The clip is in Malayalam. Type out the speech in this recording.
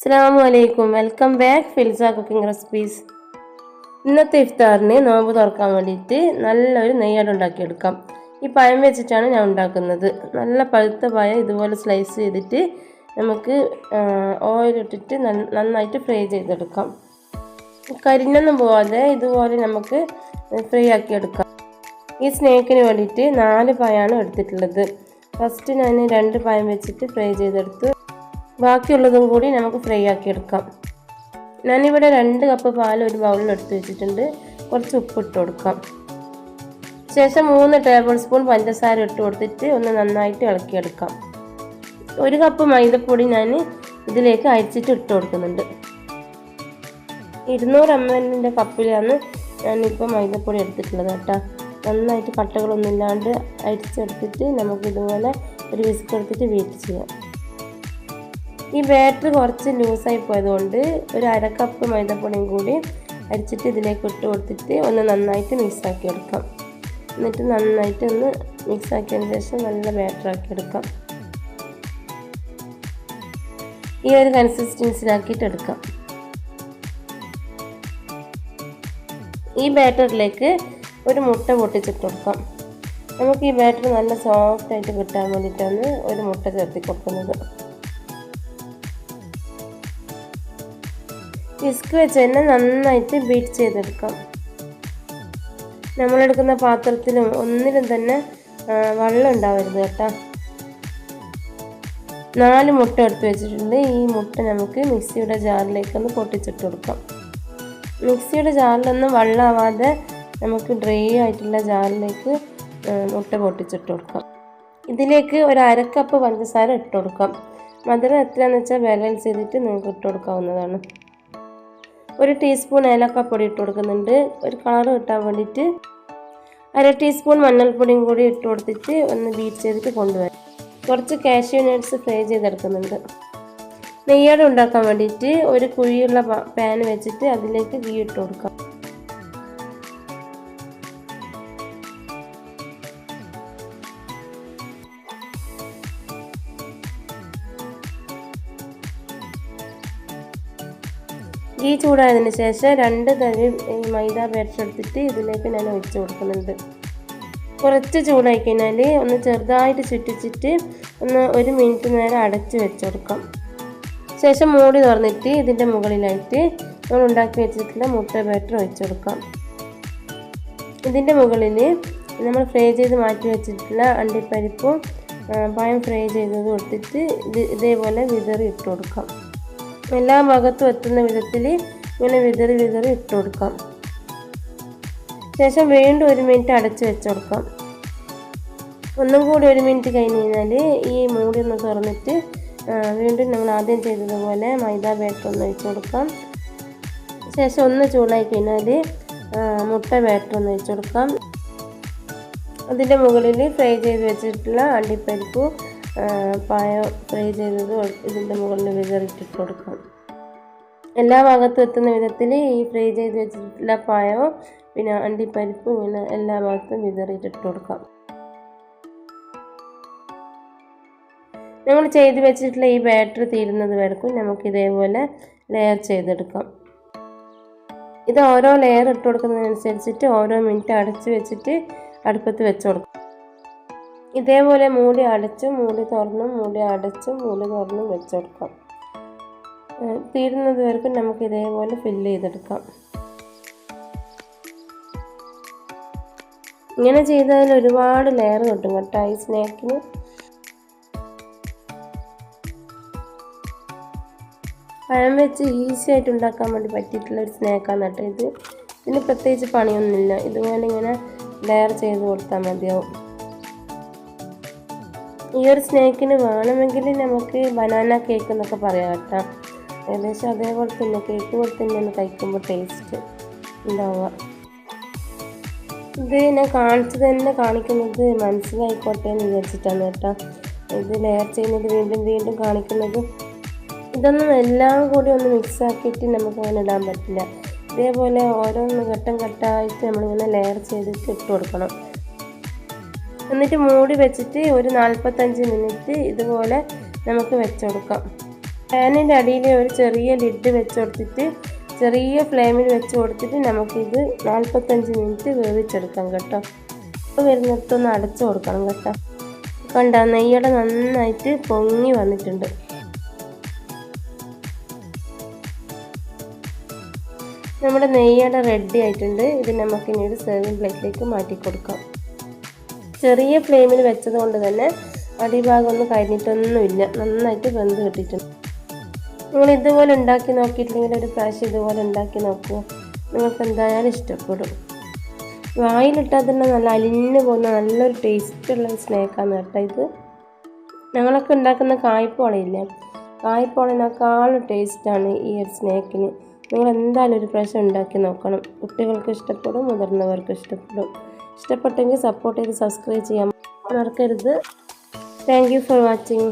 അസ്സാം വലൈക്കും welcome back Filsa cooking recipes ഇന്നത്തെ ഇഫ്താറിന് നോമ്പ് തുറക്കാൻ വേണ്ടിയിട്ട് നല്ലൊരു നെയ്യാട് ഉണ്ടാക്കിയെടുക്കാം. ഈ പഴം വെച്ചിട്ടാണ് ഞാൻ ഉണ്ടാക്കുന്നത്. നല്ല പഴുത്ത പായ ഇതുപോലെ സ്ലൈസ് ചെയ്തിട്ട് നമുക്ക് ഓയിലിട്ടിട്ട് നന്നായിട്ട് ഫ്രൈ ചെയ്തെടുക്കാം. കരിഞ്ഞൊന്നും പോവാതെ ഇതുപോലെ നമുക്ക് ഫ്രൈ ആക്കിയെടുക്കാം. ഈ സ്നേക്കിന് വേണ്ടിയിട്ട് നാല് പായാണ് എടുത്തിട്ടുള്ളത്. ഫസ്റ്റ് ഞാൻ രണ്ട് പായം വെച്ചിട്ട് ഫ്രൈ ചെയ്തെടുത്ത് ബാക്കിയുള്ളതും കൂടി നമുക്ക് ഫ്രൈ ആക്കി എടുക്കാം. ഞാനിവിടെ രണ്ട് കപ്പ് പാൽ ഒരു ബൗളിൽ എടുത്ത് വെച്ചിട്ടുണ്ട്. കുറച്ച് ഉപ്പ് ഇട്ട് കൊടുക്കാം. ശേഷം മൂന്ന് ടേബിൾ സ്പൂൺ പഞ്ചസാര ഇട്ട് കൊടുത്തിട്ട് ഒന്ന് നന്നായിട്ട് ഇളക്കിയെടുക്കാം. ഒരു കപ്പ് മൈദപ്പൊടി ഞാൻ ഇതിലേക്ക് അരിച്ചിട്ട് ഇട്ട് കൊടുക്കുന്നുണ്ട്. ഇരുന്നൂറ് എം എല്ലിന്റെ കപ്പിലാണ് ഞാനിപ്പോൾ മൈദപ്പൊടി എടുത്തിട്ടുള്ളത് കേട്ടോ. നന്നായിട്ട് കട്ടകളൊന്നും ഇല്ലാണ്ട് അരിച്ചെടുത്തിട്ട് നമുക്കിതുപോലെ ഒരു വിസ്ക് എടുത്തിട്ട് വീട്ട് ചെയ്യാം. ഈ ബാറ്റർ കുറച്ച് ലൂസായി പോയതുകൊണ്ട് ഒരു അര കപ്പ് മൈദപ്പൊടിയും കൂടി അരിച്ചിട്ട് ഇതിലേക്ക് ഇട്ട് കൊടുത്തിട്ട് ഒന്ന് നന്നായിട്ട് മിക്സാക്കി എടുക്കാം. എന്നിട്ട് നന്നായിട്ട് ഒന്ന് മിക്സ് ആക്കിയതിന് ശേഷം നല്ല ബാറ്റർ ആക്കി എടുക്കാം. ഈ ഒരു കൺസിസ്റ്റൻസിലാക്കിയിട്ട് എടുക്കാം. ഈ ബാറ്ററിലേക്ക് ഒരു മുട്ട പൊട്ടിച്ചിട്ട് കൊടുക്കാം. നമുക്ക് ഈ ബാറ്റർ നല്ല സോഫ്റ്റ് ആയിട്ട് കിട്ടാൻ വേണ്ടിയിട്ടാണ് ഒരു മുട്ട ചേർത്തി വിസ്ക് വെച്ച് തന്നെ നന്നായിട്ട് ബീറ്റ് ചെയ്തെടുക്കാം. നമ്മളെടുക്കുന്ന പാത്രത്തിലും ഒന്നിലും തന്നെ വെള്ളം ഉണ്ടാവരുത് കേട്ടോ. നാല് മുട്ട എടുത്ത് വെച്ചിട്ടുണ്ട്. ഈ മുട്ട നമുക്ക് മിക്സിയുടെ ജാറിലേക്ക് ഒന്ന് പൊട്ടിച്ചിട്ട് കൊടുക്കാം. മിക്സിയുടെ ജാറിലൊന്നും വെള്ളമാവാതെ നമുക്ക് ഡ്രൈ ആയിട്ടുള്ള ജാറിലേക്ക് മുട്ട പൊട്ടിച്ചിട്ട് കൊടുക്കാം. ഇതിലേക്ക് ഒരു അരക്കപ്പ് പഞ്ചസാര ഇട്ട് കൊടുക്കാം. മധുരം എത്രയാണെന്ന് വെച്ചാൽ ബാലൻസ് ചെയ്തിട്ട് നിങ്ങൾക്ക് ഇട്ട് കൊടുക്കാവുന്നതാണ്. ഒരു ടീസ്പൂൺ ഏലക്കപ്പൊടി ഇട്ട് കൊടുക്കുന്നുണ്ട്. ഒരു കളർ കിട്ടാൻ വേണ്ടിയിട്ട് അര ടീസ്പൂൺ മഞ്ഞൾപ്പൊടിയും കൂടി ഇട്ട് കൊടുത്തിട്ട് ഒന്ന് ബീറ്റ് ചെയ്തിട്ട് കൊണ്ടുവരാം. കുറച്ച് കാഷ്യൂ നട്ട്സ് ഫ്രൈ ചെയ്തെടുക്കുന്നുണ്ട്. നെയ്യോടെ ഉണ്ടാക്കാൻ വേണ്ടിയിട്ട് ഒരു കുഴിയുള്ള പാൻ വെച്ചിട്ട് അതിലേക്ക് ഗീ ഇട്ട് കൊടുക്കാം. ഗീ ചൂടായതിന് ശേഷം രണ്ട് തവി മൈദ ബാറ്റർ എടുത്തിട്ട് ഇതിലേക്ക് ഞാൻ ഒഴിച്ച് കൊടുക്കുന്നുണ്ട്. കുറച്ച് ചൂടായി കഴിഞ്ഞാൽ ഒന്ന് ചെറുതായിട്ട് ചുറ്റിച്ചിട്ട് ഒന്ന് ഒരു മിനിറ്റ് നേരം അടച്ച് വെച്ച് കൊടുക്കാം. ശേഷം മൂടി തുറന്നിട്ട് ഇതിന്റെ മുകളിലായിട്ട് നമ്മൾ ഉണ്ടാക്കി വെച്ചിട്ടുള്ള മുട്ട ബാറ്റർ ഒഴിച്ച് കൊടുക്കാം. ഇതിന്റെ മുകളിൽ നമ്മൾ ഫ്രൈ ചെയ്ത് മാറ്റി വെച്ചിട്ടുള്ള അണ്ടിപ്പരിപ്പും പഴം ഫ്രൈ ചെയ്തത് കൊടുത്തിട്ട് ഇത് ഇതേപോലെ വിതറി ഇട്ട് കൊടുക്കാം. എല്ലാ ഭാഗത്തും എത്തുന്ന വിധത്തിൽ ഇങ്ങനെ വിതറി വിതറി ഇട്ട് കൊടുക്കാം. ശേഷം വീണ്ടും ഒരു മിനിറ്റ് അടച്ചു വെച്ച് കൊടുക്കാം. ഒന്നും കൂടി ഒരു മിനിറ്റ് കഴിഞ്ഞ് കഴിഞ്ഞാൽ ഈ മൂടി ഒന്ന് തുറന്നിട്ട് വീണ്ടും നമ്മൾ ആദ്യം ചെയ്തതുപോലെ മൈദ ബാറ്റർ ഒന്ന് ഒഴിച്ച് കൊടുക്കാം. ശേഷം ഒന്ന് ചൂടായി കഴിഞ്ഞാൽ മുട്ട ബാറ്റർ ഒന്ന് ഒഴിച്ച് കൊടുക്കാം. അതിന്റെ മുകളിൽ ഫ്രൈ ചെയ്ത് വെച്ചിട്ടുള്ള അണ്ടിപ്പരിപ്പ് പായം ഫ്രൈ ചെയ്തത് ഇതിന്റെ മുകളിൽ വിതറിട്ടിട്ട് കൊടുക്കാം. എല്ലാ ഭാഗത്തും എത്തുന്ന വിധത്തിൽ ഈ ഫ്രൈ ചെയ്ത് വെച്ചിട്ടുള്ള പായവും പിന്നെ അണ്ടിപ്പരിപ്പും ഇങ്ങനെ എല്ലാ ഭാഗത്തും വിതറിയിട്ടിട്ട് കൊടുക്കാം. നമ്മൾ ചെയ്ത് വെച്ചിട്ടുള്ള ഈ ബാറ്റർ തീരുന്നത് വരക്കും. നമുക്ക് ഇതേപോലെ ലെയർ ചെയ്തെടുക്കാം. ഇത് ഓരോ ലെയർ ഇട്ട് കൊടുക്കുന്നതിനനുസരിച്ചിട്ട് ഓരോ മിനിറ്റ് അടച്ച് വെച്ചിട്ട് അടുപ്പത്ത് വെച്ച് കൊടുക്കും. ഇതേപോലെ മൂടി അടച്ചും മൂടി തുറന്നും മൂടി അടച്ചും മൂടി തുറന്നും വെച്ചെടുക്കാം. തീരുന്നത് വരെക്കും നമുക്ക് ഇതേപോലെ ഫില്ല് ചെയ്തെടുക്കാം. ഇങ്ങനെ ചെയ്താൽ ഒരുപാട് ലെയർ കിട്ടും കേട്ടോ ഈ സ്നാക്കിന് പഴം വെച്ച് ഈസി ആയിട്ട് ഉണ്ടാക്കാൻ വേണ്ടി പറ്റിയിട്ടുള്ള ഒരു സ്നാക്കാണ് കേട്ടോ ഇത്. ഇതിന് പ്രത്യേകിച്ച് പണിയൊന്നുമില്ല. ഇതുപോലെ ഇങ്ങനെ ലെയർ ചെയ്ത് കൊടുത്താൽ മതിയാവും. ഈ ഒരു സ്നേക്കിന് വേണമെങ്കിൽ നമുക്ക് ബനാന കേക്ക് എന്നൊക്കെ പറയാം കേട്ടോ. ഏകദേശം അതേപോലെ തന്നെ കേക്ക് പോലെ തന്നെയാണ് കഴിക്കുമ്പോൾ ടേസ്റ്റ് ഉണ്ടാവുക. ഇത് ഞാൻ കാണിച്ചു തന്നെ കാണിക്കുന്നത് മനസ്സിലായിക്കോട്ടെ എന്ന് വിചാരിച്ചിട്ടാണ് കേട്ടോ. ഇത് ലെയർ ചെയ്യുന്നത് വീണ്ടും വീണ്ടും കാണിക്കുന്നത്. ഇതൊന്നും എല്ലാം കൂടി ഒന്ന് മിക്സ് ആക്കിയിട്ട് നമുക്ക് അങ്ങനെ ഇടാൻ പറ്റില്ല. ഇതേപോലെ ഓരോന്ന് ഘട്ടം ഘട്ടമായിട്ട് നമ്മളിങ്ങനെ ലെയർ ചെയ്തിട്ട് ഇട്ട് കൊടുക്കണം. എന്നിട്ട് മൂടി വെച്ചിട്ട് ഒരു നാൽപ്പത്തഞ്ച് മിനിറ്റ് ഇതുപോലെ നമുക്ക് വെച്ചുകൊടുക്കാം പാനിന്റെ അടിയിൽ ഒരു ചെറിയ ലിഡ് വെച്ച് കൊടുത്തിട്ട് ചെറിയ ഫ്ലെയിമിൽ വെച്ച് കൊടുത്തിട്ട് നമുക്കിത് നാൽപ്പത്തഞ്ച് മിനിറ്റ് വേവിച്ചെടുക്കാം കേട്ടോ. അപ്പോൾ വരുന്നിടത്തൊന്ന് അടച്ചു കൊടുക്കണം കേട്ടോ. കണ്ട നെയ്യട നന്നായിട്ട് പൊങ്ങി വന്നിട്ടുണ്ട്. നമ്മുടെ നെയ്യട റെഡി ആയിട്ടുണ്ട്. ഇത് നമുക്കിനി ഒരു സെർവിങ് പ്ലേറ്റിലേക്ക് മാറ്റി കൊടുക്കാം ചെറിയ ഫ്ലെയിമിൽ വെച്ചത് കൊണ്ട് തന്നെ അടിഭാഗം ഒന്നും കഴിഞ്ഞിട്ടൊന്നുമില്ല. നന്നായിട്ട് വെന്ത് കിട്ടിയിട്ടുണ്ട്. നിങ്ങൾ ഇതുപോലെ ഉണ്ടാക്കി നോക്കിയിട്ടില്ലെങ്കിൽ ഒരു പ്രാവശ്യം ഇതുപോലെ ഉണ്ടാക്കി നോക്കൂ. നിങ്ങൾക്ക് എന്തായാലും ഇഷ്ടപ്പെടും. വായിലിട്ടാൽ തന്നെ നല്ല അലിഞ്ഞു പോകുന്ന നല്ലൊരു ടേസ്റ്റുള്ള സ്നേക്കാന്ന് കേട്ടോ ഇത്. ഞങ്ങളൊക്കെ ഉണ്ടാക്കുന്ന കായ്പോളയില്ലേ? കായ്പോളിനേക്കാളും ടേസ്റ്റാണ് ഈ ഒരു സ്നേക്കിന് നിങ്ങൾ എന്തായാലും ഒരു പ്രാവശ്യം ഉണ്ടാക്കി നോക്കണം. കുട്ടികൾക്ക് ഇഷ്ടപ്പെടും മുതിർന്നവർക്ക് ഇഷ്ടപ്പെടും. ഇഷ്ടപ്പെട്ടെങ്കിൽ സപ്പോർട്ട് ചെയ്ത് സബ്സ്ക്രൈബ് ചെയ്യാം മറക്കരുത്. Thank for watching